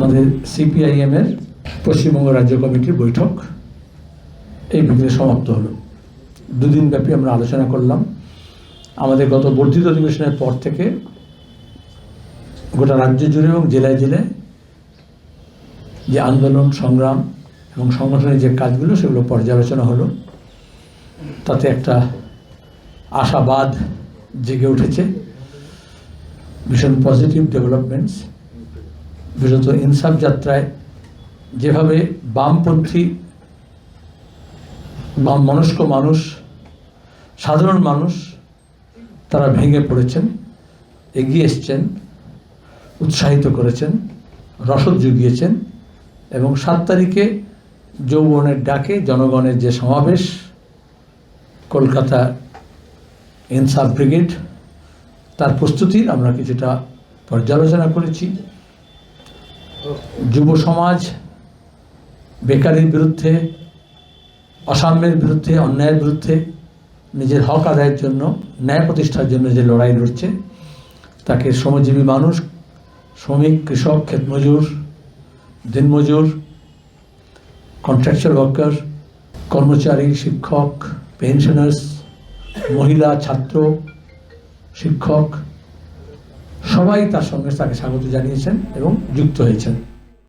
আমাদের সিপিআইএমের পশ্চিমবঙ্গ রাজ্য কমিটির বৈঠক এই বিকেলে সমাপ্ত হলো। দুদিন ব্যাপী আমরা আলোচনা করলাম। আমাদের গত বর্ধিত অধিবেশনের পর থেকে গোটা রাজ্য জুড়ে এবং জেলায় জেলায় যে আন্দোলন, সংগ্রাম এবং সংগঠনের যে কাজগুলো, সেগুলো পর্যালোচনা হলো। তাতে একটা আশাবাদ জেগে উঠেছে। ভীষণ পজিটিভ ডেভেলপমেন্টস বিশেষত ইনসাফ যাত্রায় যেভাবে বামপন্থী বাম মনস্ক মানুষ, সাধারণ মানুষ তারা ভেঙে পড়েছেন, এগিয়ে এসছেন, উৎসাহিত করেছেন, রসদ জুগিয়েছেন এবং সাত তারিখে যৌবনের ডাকে জনগণের যে সমাবেশ, কলকাতা ইনসাফ ব্রিগেড, তার প্রস্তুতির আমরা কিছুটা পর্যালোচনা করেছি। যুব সমাজ বেকারির বিরুদ্ধে, অসাম্যের বিরুদ্ধে, অন্যায়ের বিরুদ্ধে নিজের হক আদায়ের জন্য, ন্যায় প্রতিষ্ঠার জন্য যে লড়াই লড়ছে, তাকে শ্রমজীবী মানুষ, শ্রমিক, কৃষক ক্ষেতমজুর দিনমজুর কন্ট্রাকচুয়াল ওয়ার্কার কর্মচারী, শিক্ষক পেনশনার্স মহিলা, ছাত্র, শিক্ষক সবাই তার সঙ্গে তাকে স্বাগত জানিয়েছেন এবং যুক্ত হয়েছেন।